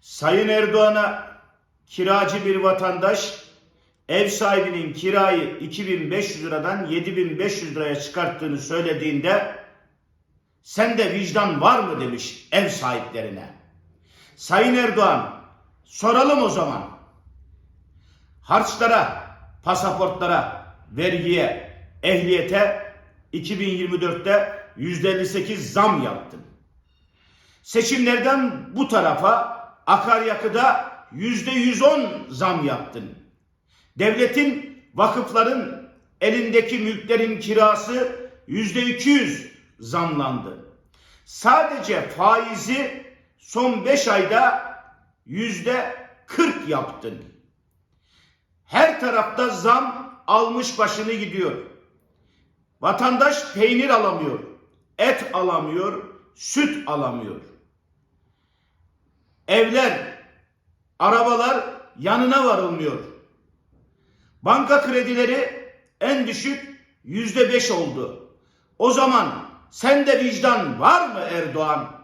Sayın Erdoğan'a kiracı bir vatandaş ev sahibinin kirayı 2500 liradan 7500 liraya çıkarttığını söylediğinde sende vicdan var mı demiş ev sahiplerine. Sayın Erdoğan soralım o zaman. Harçlara, pasaportlara, vergiye, ehliyete 2024'te %58 zam yaptın. Seçimlerden bu tarafa akaryakıda %110 zam yaptın. Devletin, vakıfların elindeki mülklerin kirası %200 zamlandı. Sadece faizi son 5 ayda yüzde 40 yaptın. Her tarafta zam almış başını gidiyor. Vatandaş peynir alamıyor, et alamıyor, süt alamıyor. Evler, arabalar yanına varılmıyor. Banka kredileri en düşük yüzde beş oldu. O zaman sende vicdan var mı Erdoğan?